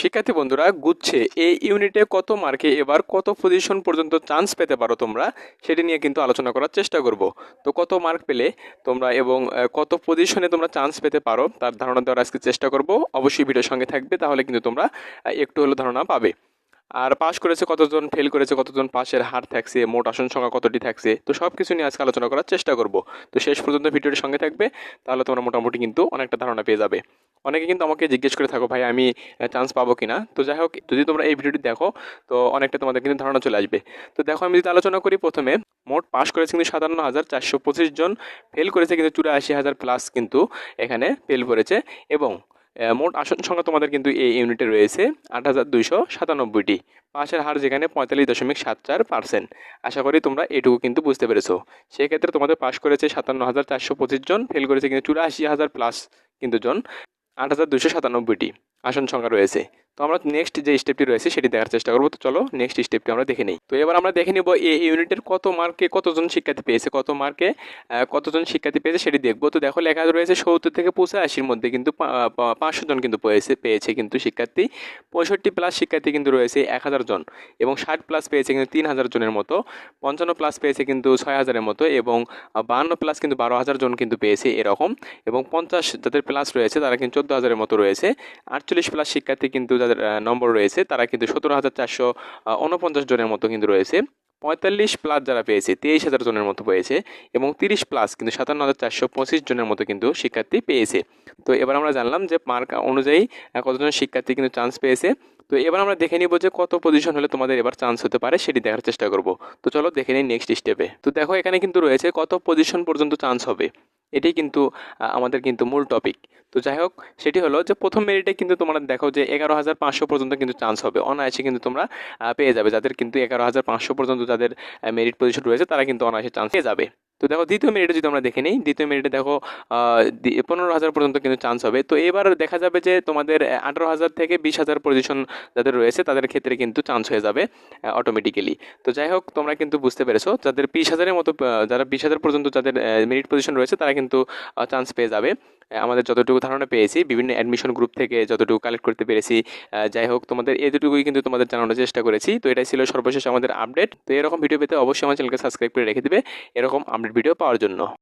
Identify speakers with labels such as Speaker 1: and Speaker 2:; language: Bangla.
Speaker 1: শিক্ষার্থী বন্ধুরা, গুচ্ছে এই ইউনিটে কত মার্কে এবার কত পজিশন পর্যন্ত চান্স পেতে পারো তোমরা, সেটি নিয়ে কিন্তু আলোচনা করার চেষ্টা করব। তো কত মার্ক পেলে তোমরা এবং কত পজিশনে তোমরা চান্স পেতে পারো, তার ধারণা দেওয়ার আজকে চেষ্টা করব। অবশ্যই ভিডিওর সঙ্গে থাকবে, তাহলে কিন্তু তোমরা একটু হলেও ধারণা পাবে। আর পাস করেছে কতজন ফেল করেছে কতজন, পাশের হার থাকছে, মোট আসন সংখ্যা কতটি থাকছে, তো সব কিছু নিয়ে আজকে আলোচনা করার চেষ্টা করব। তো শেষ পর্যন্ত ভিডিওটির সঙ্গে থাকবে, তাহলে তোমরা মোটামুটি কিন্তু অনেকটা ধারণা পেয়ে যাবে। অনেকে কিন্তু আমাকে জিজ্ঞেস করে, থাকো ভাই, আমি চান্স পাবো কি না তো যাই হোক, যদি তোমরা এই ভিডিওটি দেখো, তো অনেকটা তোমাদের কিন্তু ধারণা চলে আসবে। তো দেখো, আমি যদি আলোচনা করি প্রথমে, মোট পাশ করেছে কিন্তু সাতান্ন হাজার চারশো পঁচিশ জন ফেল করেছে কিন্তু চুরাশি হাজার প্লাস কিন্তু এখানে ফেল করেছে এবং মোট আসন সংখ্যা তোমাদের কিন্তু এই ইউনিটে রয়েছে আট হাজার দুইশো সাতানব্বইটি। পাশের হার যেখানে পঁয়তাল্লিশ দশমিক সাত চার পার্সেন্ট আশা করি তোমরা এটুকু কিন্তু বুঝতে পেরেছ। সেক্ষেত্রে তোমাদের পাশ করেছে সাতান্ন হাজার চারশো পঁচিশ জন ফেল করেছে কিন্তু চুরাশি হাজার প্লাস কিন্তু জন। আট হাজার দুশো সাতানব্বইটি আসন সংখ্যা রয়েছে। তো আমরা নেক্সট যে স্টেপটি রয়েছে সেটি দেখার চেষ্টা করব। তো চলো নেক্সট স্টেপটি আমরা দেখে নিই। তো এবার আমরা দেখে নিব এই ইউনিটের কত মার্কে কতজন শিক্ষার্থী পেয়েছে, কত মার্কে কতজন শিক্ষার্থী পেয়েছে সেটি দেখব। তো দেখো লেখা রয়েছে সত্তর থেকে পঁচাশির মধ্যে কিন্তু পাঁচশো জন কিন্তু পেয়েছে পেয়েছে কিন্তু শিক্ষার্থী। পঁয়ষট্টি প্লাস শিক্ষার্থী কিন্তু রয়েছে এক হাজার জন এবং ষাট প্লাস পেয়েছে কিন্তু তিন হাজার জনের মতো, পঞ্চান্ন প্লাস পেয়েছে কিন্তু ছয় হাজারের মতো এবং বাহান্ন প্লাস কিন্তু বারো হাজার জন কিন্তু পেয়েছে এরকম এবং পঞ্চাশ যাদের প্লাস রয়েছে তারা কিন্তু চোদ্দ হাজারের মতো রয়েছে। আটচল্লিশ প্লাস শিক্ষার্থী কিন্তু নম্বর রয়েছে। তারা কিন্তু সতেরো হাজার চারশো উনপঞ্চাশ জনের মতো কিন্তু রয়েছে। পঁয়তাল্লিশ প্লাস যারা পেয়েছে, তেইশ হাজার জনের মতো পেয়েছে এবং তিরিশ প্লাস কিন্তু সাতান্ন হাজার চারশো পঁচিশ জনের মতো কিন্তু শিক্ষার্থী পেয়েছে। তো এবার আমরা জানলাম যে মার্ক অনুযায়ী কতজন শিক্ষার্থী কিন্তু চান্স পেয়েছে। তো এবার আমরা দেখে নিব যে কত পজিশন হলে তোমাদের এবার চান্স হতে পারে, সেটি দেখার চেষ্টা করব। তো চলো দেখে নিই নেক্সট স্টেপে তো দেখো এখানে কিন্তু রয়েছে কত পজিশন পর্যন্ত চান্স হবে। এটাই কিন্তু আমাদের কিন্তু মূল টপিক তো যাই হোক সেটি হলো যে প্রথম মেরিটে কিন্তু তোমরা দেখো যে এগারো হাজার পাঁচশো পর্যন্ত কিন্তু চান্স হবে। অনায়াসে কিন্তু তোমরা পেয়ে যাবে। যাদের কিন্তু এগারো হাজার পাঁচশো পর্যন্ত যাদের মেরিট পজিশন রয়েছে, তারা কিন্তু অনায়াসে চান্স পেয়ে যাবে। তো দেখো দ্বিতীয় মিনিটে যদি আমরা দেখে নিই, দ্বিতীয় মিনিটে দেখো পনেরো হাজার পর্যন্ত কিন্তু চান্স হবে। তো এবার দেখা যাবে যে তোমাদের আঠারো হাজার থেকে বিশ হাজার পজিশন যাদের রয়েছে, তাদের ক্ষেত্রে কিন্তু চান্স হয়ে যাবে অটোমেটিক্যালি তো যাই হোক, তোমরা কিন্তু বুঝতে পেরেছ, যাদের বিশ হাজারের মতো যারা বিশ হাজার পর্যন্ত যাদের মেরিট পজিশন রয়েছে, তারা কিন্তু চান্স পেয়ে যাবে। আমাদের যতটুকু ধারণা পেয়েছি, বিভিন্ন অ্যাডমিশন গ্রুপ থেকে যতটুকু কালেক্ট করতে পেরেছি যাই হোক, তোমাদের এতটুকুই কিন্তু তোমাদের জানানোর চেষ্টা করেছি। তো এটাই ছিল সর্বশেষ আমাদের আপডেট তো এরকম ভিডিও পেতে অবশ্যই আমার চ্যানেলকে সাবস্ক্রাইব করে রেখে দেবে। এরকম আপডেট ভিডিও পাওয়ার জন্য।